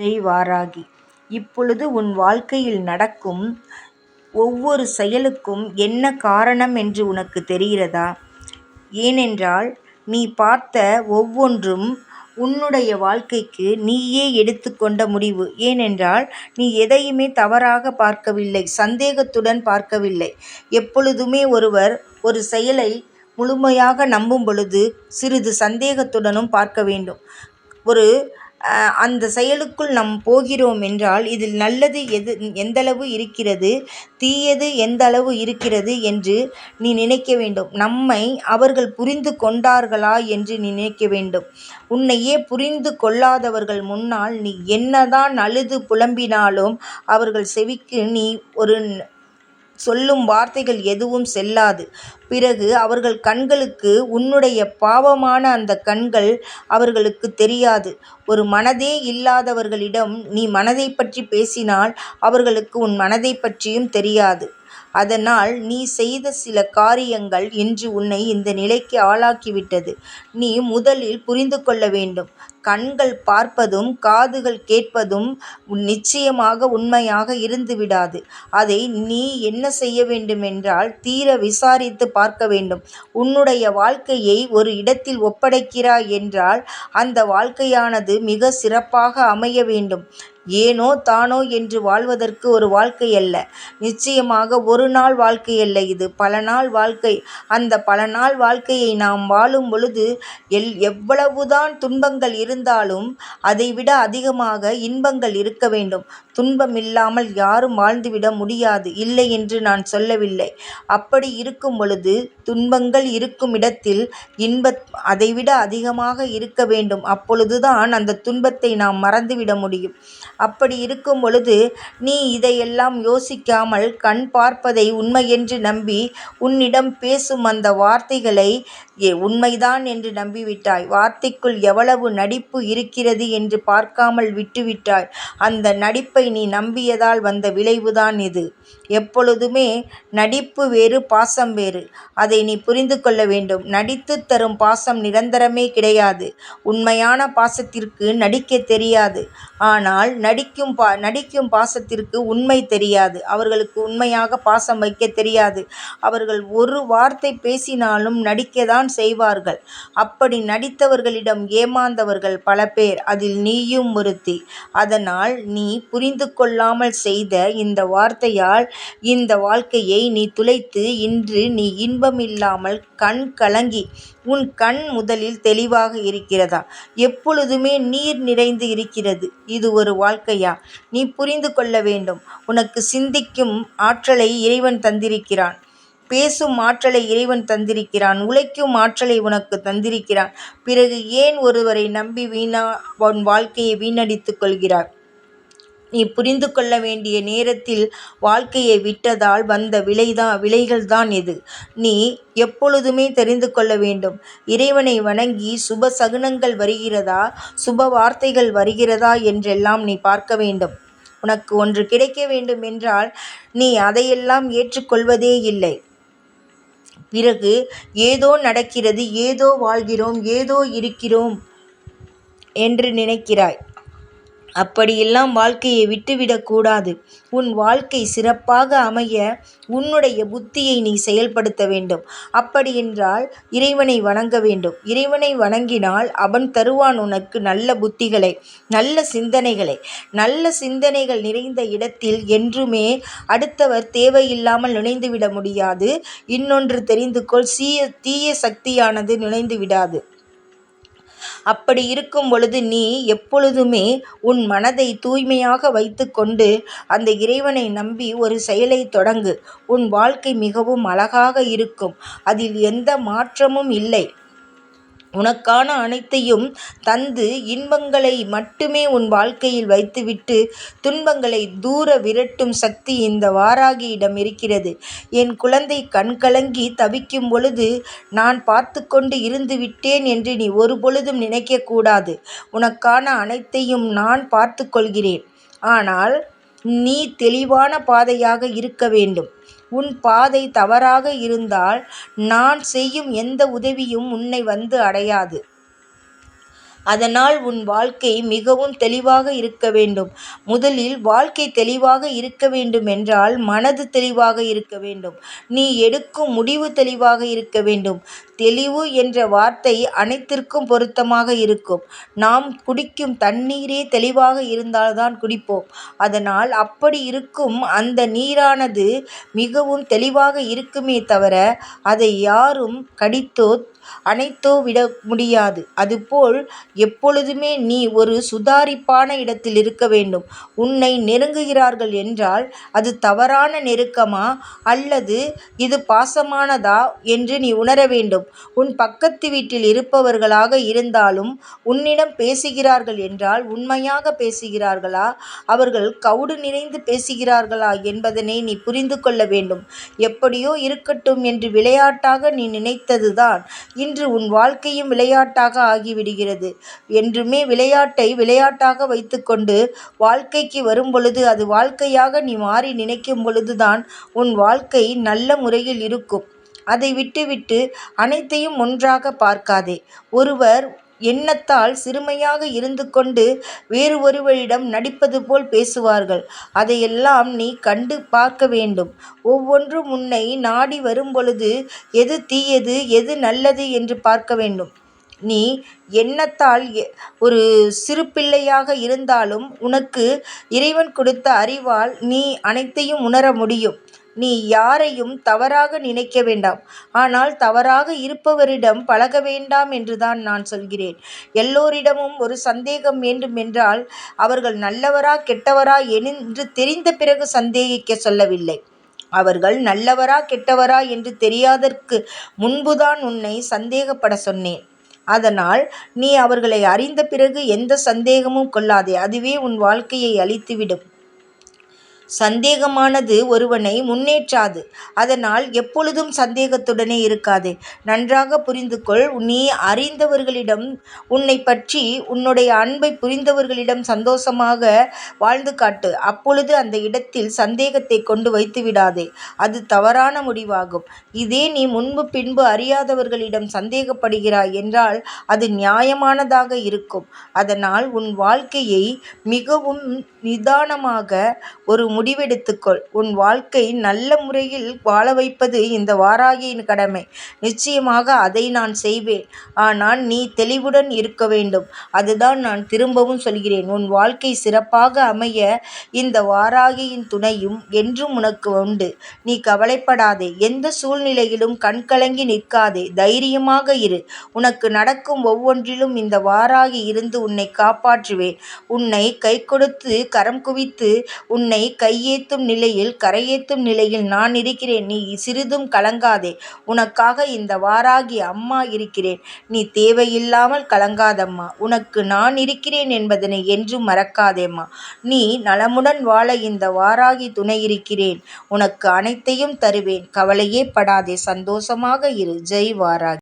ஜெய் வாராகி இப்பொழுது உன் வாழ்க்கையில் நடக்கும் ஒவ்வொரு செயலுக்கும் என்ன காரணம் என்று உனக்கு தெரிகிறதா? ஏனென்றால் நீ பார்த்த ஒவ்வொன்றும் உன்னுடைய வாழ்க்கைக்கு நீயே எடுத்துக்கொண்ட முடிவு. ஏனென்றால் நீ எதையுமே தவறாக பார்க்கவில்லை சந்தேகத்துடன் பார்க்கவில்லை. எப்பொழுதுமே ஒருவர் ஒரு செயலை முழுமையாக நம்பும் பொழுது சிறிது சந்தேகத்துடனும் பார்க்க வேண்டும். ஒரு அந்த செயலுக்குள் நாம் போகிறோம் என்றால் இதில் நல்லது எது எந்தளவு இருக்கிறது தீயது எந்தளவு இருக்கிறது என்று நீ நினைக்க வேண்டும். நம்மை அவர்கள் புரிந்து கொண்டார்களா என்று நீ நினைக்க வேண்டும். உன்னையே புரிந்து கொள்ளாதவர்கள் முன்னால் நீ என்னதான் அழுது புலம்பினாலும் அவர்கள் செவிக்கு நீ ஒரு சொல்லும் வார்த்தைகள் எதுவும் செல்லாது. பிறகு அவர்கள் கண்களுக்கு உன்னுடைய பாவமான அந்த கண்கள் அவர்களுக்கு தெரியாது. ஒரு மனதே இல்லாதவர்களிடம் நீ மனதைப் பற்றி பேசினால் அவர்களுக்கு உன் மனதை பற்றியும் தெரியாது. அதனால் நீ செய்த சில காரியங்கள் இன்று உன்னை இந்த நிலைக்கு ஆளாக்கிவிட்டது. நீ முதலில் புரிந்து கொள்ள வேண்டும். கண்கள் பார்ப்பதும் காதுகள் கேட்பதும் நிச்சயமாக உண்மையாக இருந்துவிடாது. அதை நீ என்ன செய்ய வேண்டுமென்றால் தீர விசாரித்துப் பார்க்க வேண்டும். உன்னுடைய வாழ்க்கையை ஒரு இடத்தில் ஒப்படைக்கிறாய் என்றால் அந்த வாழ்க்கையானது மிக சிறப்பாக அமைய வேண்டும். ஏனோ தானோ என்று வாழ்வதற்கு ஒரு வாழ்க்கையல்ல. நிச்சயமாக ஒரு நாள் வாழ்க்கையல்ல இது பல நாள் வாழ்க்கை. அந்த பல நாள் வாழ்க்கையை நாம் வாழும் பொழுது எல் எவ்வளவுதான் துன்பங்கள் இருந்தாலும் அதைவிட அதிகமாக இன்பங்கள் இருக்க வேண்டும். துன்பம் இல்லாமல் யாரும் வாழ்ந்துவிட முடியாது இல்லை என்று நான் சொல்லவில்லை. அப்படி இருக்கும் பொழுது துன்பங்கள் இருக்கும் இடத்தில் இன்பத் அதைவிட அதிகமாக இருக்க வேண்டும். அப்பொழுதுதான் அந்த துன்பத்தை நாம் மறந்துவிட முடியும். அப்படி இருக்கும் பொழுது நீ இதையெல்லாம் யோசிக்காமல் கண் பார்ப்பதை உண்மையென்று நம்பி உன்னிடம் பேசும் அந்த வார்த்தைகளை உண்மைதான் என்று நம்பிவிட்டாய். வார்த்தைக்குள் எவ்வளவு நடிப்பு இருக்கிறது என்று பார்க்காமல் விட்டுவிட்டாய். அந்த நடிப்பை நீ நம்பியதால் வந்த விளைவுதான் இது. எப்பொழுதுமே நடிப்பு வேறு பாசம் வேறு. அதை நீ புரிந்து கொள்ள வேண்டும். நடித்துத் தரும் பாசம் நிரந்தரமே கிடையாது. உண்மையான பாசத்திற்கு நடிக்கத் தெரியாது. ஆனால் நடிக்கும் பா நடிக்கும் பாசத்திற்கு உண்மை தெரியாது. அவர்களுக்கு உண்மையாக பாசம் வைக்கத் தெரியாது. அவர்கள் ஒரு வார்த்தை பேசினாலும் நடிக்கதான் செய்வார்கள். அப்படி நடித்தவர்களிடம் ஏமாந்தவர்கள் பல பேர். அதில் நீயும் ஒருத்தி. அதனால் நீ புரிந்து கொள்ளாமல் செய்த இந்த வார்த்தையால் இந்த வாழ்க்கையை நீ துளைத்து இன்று நீ இன்பமில்லாமல் கண் கலங்கி உன் கண் முதலில் தெளிவாக இருக்கிறதா? எப்பொழுதுமே நீர் நிறைந்து இருக்கிறது. இது ஒரு வாழ்க்கையா? நீ புரிந்து கொள்ள வேண்டும். உனக்கு சிந்திக்கும் ஆற்றலை இறைவன் தந்திருக்கிறான். பேசும் ஆற்றலை இறைவன் தந்திருக்கிறான். உழைக்கும் ஆற்றலை உனக்கு தந்திருக்கிறான். பிறகு ஏன் ஒருவரை நம்பி வீணா உன் வாழ்க்கையை வீணடித்துக் கொள்கிறார் நீ புரிந்து கொள்ள வேண்டிய நேரத்தில் வாழ்க்கையை விட்டதால் வந்த விளைதான் விளைகள்தான் இது. நீ எப்பொழுதுமே தெரிந்து கொள்ள வேண்டும். இறைவனை வணங்கி சுப சகுனங்கள் வருகிறதா சுப வார்த்தைகள் வருகிறதா என்றெல்லாம் நீ பார்க்க வேண்டும். உனக்கு ஒன்று கிடைக்க வேண்டும் என்றால் நீ அதையெல்லாம் ஏற்றுக்கொள்வதே இல்லை. பிறகு ஏதோ நடக்கிறது ஏதோ வாழ்கிறோம் ஏதோ இருக்கிறோம் என்று நினைக்கிறாய். அப்படியெல்லாம் வாழ்க்கையை விட்டுவிடக்கூடாது உன் வாழ்க்கை சிறப்பாக அமைய உன்னுடைய புத்தியை நீ செயல்படுத்த வேண்டும். அப்படியென்றால் இறைவனை வணங்க வேண்டும். இறைவனை வணங்கினால் அவன் தருவான் உனக்கு நல்ல புத்திகளை நல்ல சிந்தனைகளை. நல்ல சிந்தனைகள் நிறைந்த இடத்தில் என்றுமே அடுத்தவர் தேவையில்லாமல் நுழைந்துவிட முடியாது. இன்னொன்று தெரிந்து கொள் சீய தீய சக்தியானது நுழைந்து விடாது. அப்படி இருக்கும் பொழுது நீ எப்பொழுதுமே உன் மனதை தூய்மையாக வைத்துக்கொண்டு அந்த இறைவனை நம்பி ஒரு செயலை தொடங்கு. உன் வாழ்க்கை மிகவும் அழகாக இருக்கும். அதில் எந்த மாற்றமும் இல்லை. உனக்கான அனைத்தையும் தந்து இன்பங்களை மட்டுமே உன் வாழ்க்கையில் வைத்துவிட்டு துன்பங்களை தூர விரட்டும் சக்தி இந்த வாராகியிடம் இருக்கிறது. என் குழந்தை கண்கலங்கி தவிக்கும் பொழுது நான் பார்த்து கொண்டு இருந்து விட்டேன் என்று நீ ஒருபொழுதும் நினைக்கக்கூடாது உனக்கான அனைத்தையும் நான் பார்த்து கொள்கிறேன். ஆனால் நீ தெளிவான பாதையாக இருக்க வேண்டும். உன் பாதை தவறாக இருந்தால் நான் செய்யும் எந்த உதவியும் உன்னை வந்து அடையாது. அதனால் உன் வாழ்க்கை மிகவும் தெளிவாக இருக்க வேண்டும். முதலில் வாழ்க்கை தெளிவாக இருக்க வேண்டும் என்றால் மனது தெளிவாக இருக்க வேண்டும். நீ எடுக்கும் முடிவு தெளிவாக இருக்க வேண்டும். தெளிவு என்ற வார்த்தை அனைத்திற்கும் பொருத்தமாக இருக்கும். நாம் குடிக்கும் தண்ணீரே தெளிவாக இருந்தால் தான் குடிப்போம். அதனால் அப்படி இருக்கும் அந்த நீரானது மிகவும் தெளிவாக இருக்குமே தவிர அதை யாரும் கடித்தோ அனைத்தோ விட முடியாது. அதுபோல் எப்பொழுதுமே நீ ஒரு சுதாரிப்பான இடத்தில் இருக்க வேண்டும். உன்னை நெருங்குகிறார்கள் என்றால் அது தவறான நெருக்கமா அல்லது இது பாசமானதா என்று நீ உணர வேண்டும். உன் பக்கத்து வீட்டில் இருப்பவர்களாக இருந்தாலும் உன்னிடம் பேசுகிறார்கள் என்றால் உண்மையாக பேசுகிறார்களா அவர்கள் கவுடு நிறைந்து பேசுகிறார்களா என்பதனை நீ புரிந்து கொள்ள வேண்டும். எப்படியோ இருக்கட்டும் என்று விளையாட்டாக நீ நினைத்தது தான் இன்று உன் வாழ்க்கையும் விளையாட்டாக ஆகிவிடுகிறது. என்றுமே விளையாட்டை விளையாட்டாக வைத்துக்கொண்டு வாழ்க்கைக்கு வாழ்க்கைக்கு வரும்பொழுது அது வாழ்க்கையாக நீ மாறி நினைக்கும் பொழுதுதான் உன் வாழ்க்கை நல்ல முறையில் இருக்கும். அதை விட்டுவிட்டு அனைத்தையும் ஒன்றாக பார்க்காதே. ஒருவர் எண்ணத்தால் சிறுமையாக இருந்து கொண்டு வேறு ஒருவரிடம் நடிப்பது போல் பேசுவார்கள். அதையெல்லாம் நீ கண்டு பார்க்க வேண்டும். ஒவ்வொன்றும் உன்னை நாடி வரும்பொழுது எது தீயது எது நல்லது என்று பார்க்க வேண்டும். நீ எண்ணத்தால் ஒரு சிறு பிள்ளையாக இருந்தாலும் உனக்கு இறைவன் கொடுத்த அறிவால் நீ அனைத்தையும் உணர முடியும். நீ யாரையும் தவறாக நினைக்க வேண்டாம். ஆனால் தவறாக இருப்பவரிடம் பழக வேண்டாம் என்று தான் நான் சொல்கிறேன். எல்லோரிடமும் ஒரு சந்தேகம் வேண்டுமென்றால் அவர்கள் நல்லவரா கெட்டவரா என்று தெரிந்த பிறகு சந்தேகிக்க சொல்லவில்லை. அவர்கள் நல்லவரா கெட்டவரா என்று தெரியாதற்கு முன்புதான் உன்னை சந்தேகப்பட சொன்னேன். அதனால் நீ அவர்களை அறிந்த பிறகு எந்த சந்தேகமும் கொள்ளாதே. அதுவே உன் வாழ்க்கையை அழித்துவிடும் சந்தேகமானது ஒருவனை முன்னேற்றாது. அதனால் எப்பொழுதும் சந்தேகத்துடனே இருக்காதே. நன்றாக புரிந்து கொள். நீ அறிந்தவர்களிடம் உன்னை பற்றி உன்னுடைய அன்பை புரிந்தவர்களிடம் சந்தோஷமாக வாழ்ந்து காட்டு. அப்பொழுது அந்த இடத்தில் சந்தேகத்தை கொண்டு வைத்து விடாதே அது தவறான முடிவாகும். இதே நீ முன்பு பின்பு அறியாதவர்களிடம் சந்தேகப்படுகிறாய் என்றால் அது நியாயமானதாக இருக்கும். அதனால் உன் வாழ்க்கையை மிகவும் நிதானமாக ஒரு முடிவெடுத்துக்கொள் உன் வாழ்க்கை நல்ல முறையில் வாழ வைப்பது இந்த வாராகியின் கடமை. நிச்சயமாக அதை நான் செய்வேன். ஆனால் நீ தெளிவுடன் இருக்க வேண்டும். அதுதான் நான் திரும்பவும் சொல்கிறேன். உன் வாழ்க்கை சிறப்பாக அமைய இந்த வாராகியின் துணையும் என்றும் உனக்கு உண்டு. நீ கவலைப்படாதே. எந்த சூழ்நிலையிலும் கண்கலங்கி நிற்காதே. தைரியமாக இரு. உனக்கு நடக்கும் ஒவ்வொன்றிலும் இந்த வாராகி இருந்து உன்னை காப்பாற்றுவேன். உன்னை கை கொடுத்து கரம் குவித்து உன்னை கை கையேத்தும் நிலையில் கரையேற்றும் நிலையில் நான் இருக்கிறேன். நீ சிறிதும் கலங்காதே. உனக்காக இந்த வாராகி அம்மா இருக்கிறேன். நீ தேவையில்லாமல் கலங்காதம்மா. உனக்கு நான் இருக்கிறேன் என்பதனை என்றும் மறக்காதேம்மா. நீ நலமுடன் வாழ இந்த வாராகி துணை இருக்கிறேன். உனக்கு அனைத்தையும் தருவேன். கவலையே படாதே. சந்தோஷமாக இரு. ஜெய் வாராகி.